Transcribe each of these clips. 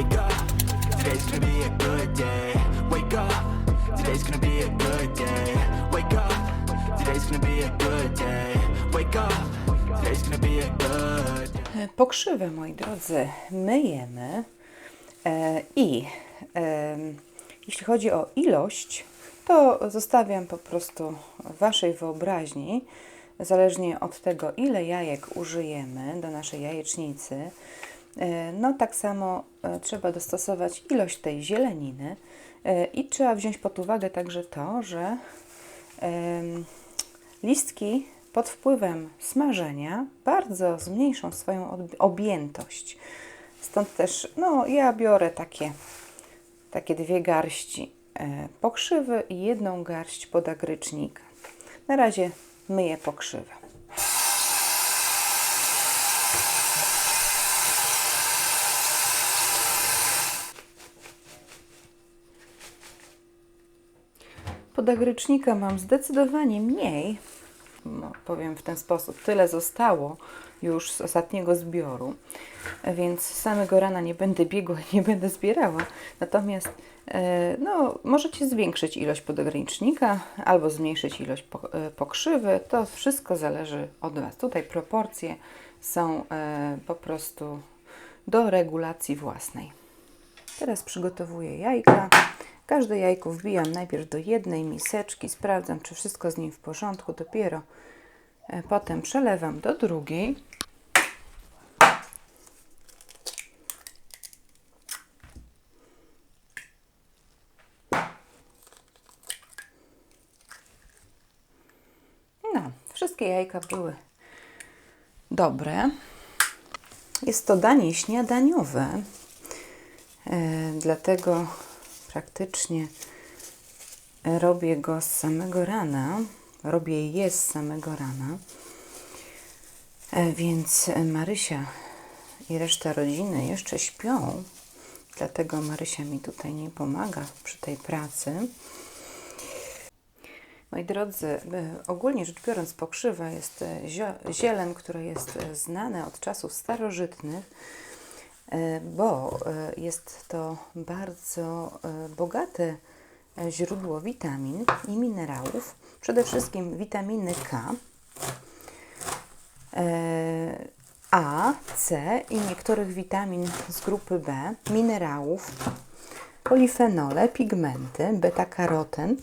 Wake up, today's gonna be a good day. Wake up, today's gonna be a good day. Wake up, today's gonna be a good day. Wake up, today's gonna be a good day. Pokrzywę, moi drodzy, myjemy e, i e, jeśli chodzi o ilość, to zostawiam po prostu Waszej wyobraźni, zależnie od tego, ile jajek użyjemy do naszej jajecznicy. E, no tak samo e, trzeba dostosować ilość tej zieleniny e, i trzeba wziąć pod uwagę także to, że listki pod wpływem smażenia bardzo zmniejszą swoją ob- objętość. Stąd też, no, ja biorę takie, takie dwie garści pokrzywy i jedną garść podagrycznika. Na razie myję pokrzywę. Podagrycznika mam zdecydowanie mniej, no, powiem w ten sposób, tyle zostało już z ostatniego zbioru, więc samego rana nie będę biegła, nie będę zbierała. Natomiast e, no, możecie zwiększyć ilość podogranicznika albo zmniejszyć ilość e, pokrzywy. To wszystko zależy od Was. Tutaj proporcje są e, po prostu do regulacji własnej. Teraz przygotowuję jajka. Każde jajko wbijam najpierw do jednej miseczki, sprawdzam, czy wszystko z nim w porządku. Dopiero e, potem przelewam do drugiej. No, wszystkie jajka były dobre. Jest to danie śniadaniowe, e, dlatego praktycznie robię go z samego rana. Robię je z samego rana. E, Więc Marysia i reszta rodziny jeszcze śpią, dlatego Marysia mi tutaj nie pomaga przy tej pracy. Moi drodzy, e, ogólnie rzecz biorąc, pokrzywa jest e, zielen, które jest znane od czasów starożytnych, bo e, jest to bardzo e, bogate e, źródło witamin i minerałów, przede wszystkim witaminy K, e, A, C i niektórych witamin z grupy B, minerałów, polifenole, pigmenty, beta-karoten,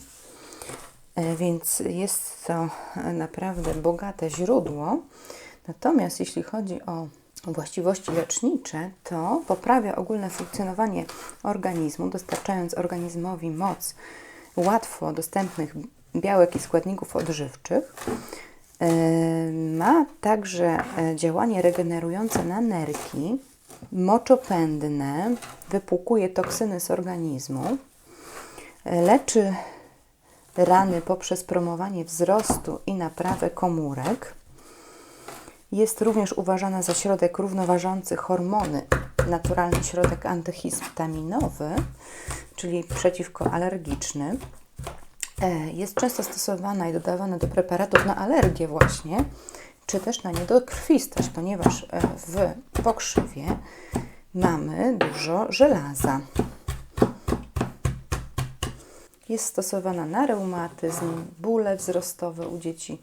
E, więc jest to e, naprawdę bogate źródło. Natomiast jeśli chodzi o właściwości lecznicze, to poprawia ogólne funkcjonowanie organizmu, dostarczając organizmowi moc łatwo dostępnych białek i składników odżywczych. E, Ma także e, działanie regenerujące na nerki, moczopędne, wypłukuje toksyny z organizmu, e, leczy rany poprzez promowanie wzrostu i naprawę komórek. Jest również uważana za środek równoważący hormony, naturalny środek antyhistaminowy, czyli przeciwkoalergiczny. E, Jest często stosowana i dodawana do preparatów na alergię właśnie, czy też na niedokrwistość, ponieważ e, w pokrzywie mamy dużo żelaza. Jest stosowana na reumatyzm, bóle wzrostowe u dzieci.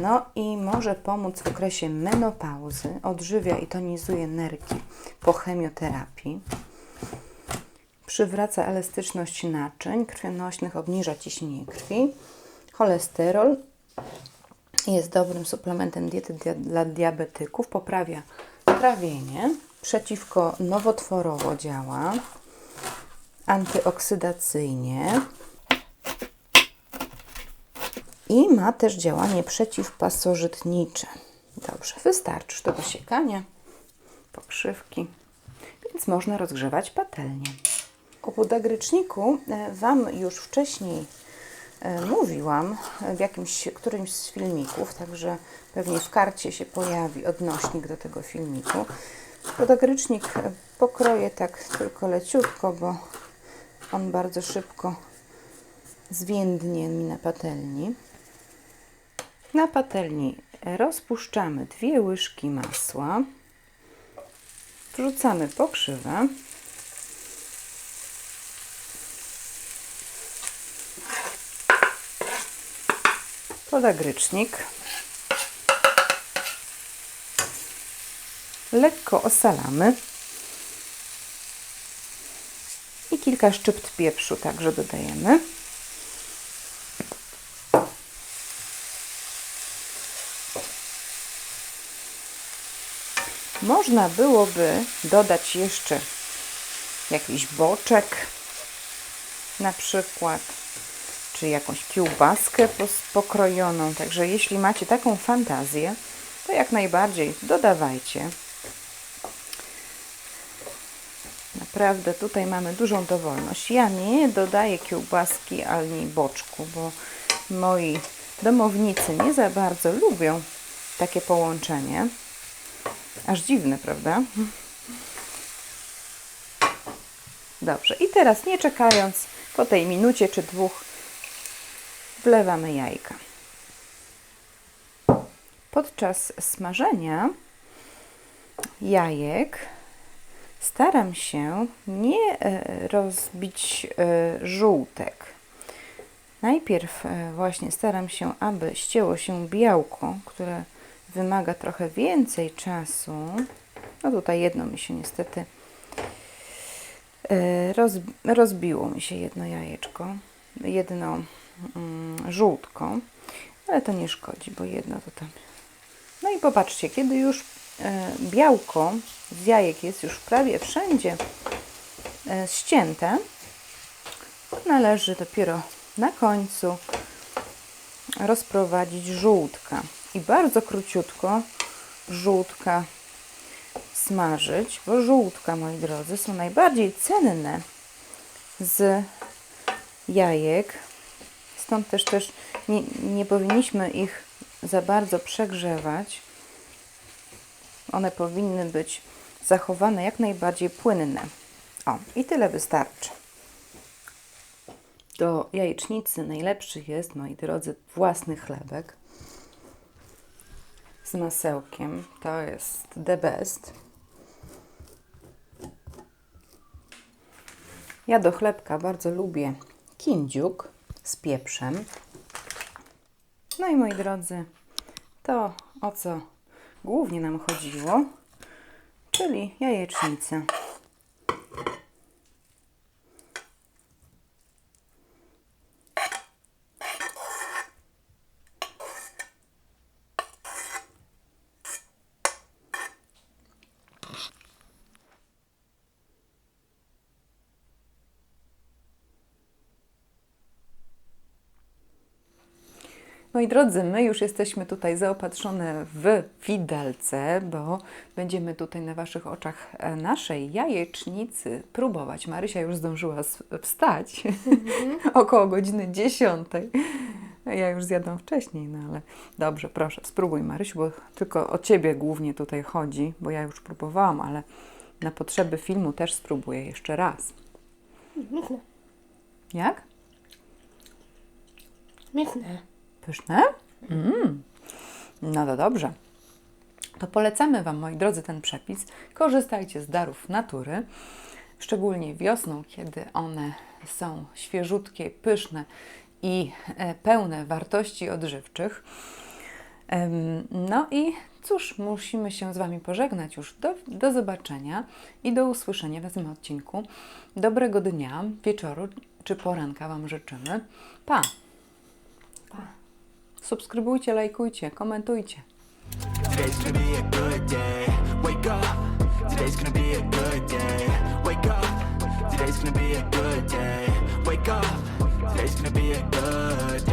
No i może pomóc w okresie menopauzy, odżywia i tonizuje nerki po chemioterapii. Przywraca elastyczność naczyń krwionośnych, obniża ciśnienie krwi. Cholesterol jest dobrym suplementem diety dia- dla diabetyków, poprawia trawienie, przeciwko nowotworowo działa, antyoksydacyjnie i ma też działanie przeciwpasożytnicze. Dobrze, wystarczy do dosiekania pokrzywki, więc można rozgrzewać patelnię. O podagryczniku e, Wam już wcześniej e, mówiłam w jakimś którymś z filmików, także pewnie w karcie się pojawi odnośnik do tego filmiku. Podagrycznik e, pokroję tak tylko leciutko, bo on bardzo szybko zwiędnie mi na patelni. Na patelni rozpuszczamy dwie łyżki masła. Wrzucamy pokrzywę. Podagrycznik. Lekko osalamy. I kilka szczypt pieprzu także dodajemy. Można byłoby dodać jeszcze jakiś boczek, na przykład, czy jakąś kiełbaskę pokrojoną. Także jeśli macie taką fantazję, to jak najbardziej dodawajcie. Naprawdę tutaj mamy dużą dowolność. Ja nie dodaję kiełbaski ani boczku, bo moi domownicy nie za bardzo lubią takie połączenie. Aż dziwne, prawda? Dobrze, i teraz nie czekając, po tej minucie czy dwóch wlewamy jajka. Podczas smażenia jajek staram się nie e, rozbić e, żółtek. Najpierw e, właśnie staram się, aby ścięło się białko, które wymaga trochę więcej czasu. No tutaj jedno mi się niestety e, roz, rozbiło mi się jedno jajeczko, jedno mm, żółtko, ale to nie szkodzi, bo jedno to tam. No i popatrzcie, kiedy już e, białko z jajek jest już prawie wszędzie e, ścięte, należy dopiero na końcu rozprowadzić żółtka i bardzo króciutko żółtka smażyć, bo żółtka, moi drodzy, są najbardziej cenne z jajek. Stąd też też nie, nie powinniśmy ich za bardzo przegrzewać. One powinny być zachowane jak najbardziej płynne. O, i tyle wystarczy. Do jajecznicy najlepszy jest, moi drodzy, własny chlebek z masełkiem. To jest the best. Ja do chlebka bardzo lubię kindziuk z pieprzem. No i moi drodzy, to o co głównie nam chodziło, czyli jajecznica. Moi drodzy, my już jesteśmy tutaj zaopatrzone w widelce, bo będziemy tutaj na Waszych oczach e, naszej jajecznicy próbować. Marysia już zdążyła wstać około godziny 10. Ja już zjadłam wcześniej, no ale dobrze, proszę, spróbuj Marysiu, bo tylko o Ciebie głównie tutaj chodzi, bo ja już próbowałam, ale na potrzeby filmu też spróbuję jeszcze raz. Miękne. Jak? Miękne. Pyszne? Mm. No to dobrze. To polecamy Wam, moi drodzy, ten przepis. Korzystajcie z darów natury, szczególnie wiosną, kiedy one są świeżutkie, pyszne i e, pełne wartości odżywczych. No i cóż, musimy się z Wami pożegnać już. Do, do zobaczenia i do usłyszenia w następnym odcinku. Dobrego dnia, wieczoru czy poranka Wam życzymy. Pa! Pa. Subskrybujcie, lajkujcie, komentujcie. Today's gonna be a good day. Wake up. Today's gonna be a good day. Wake up. Today's gonna be a good day. Wake up. Today's gonna be a good day.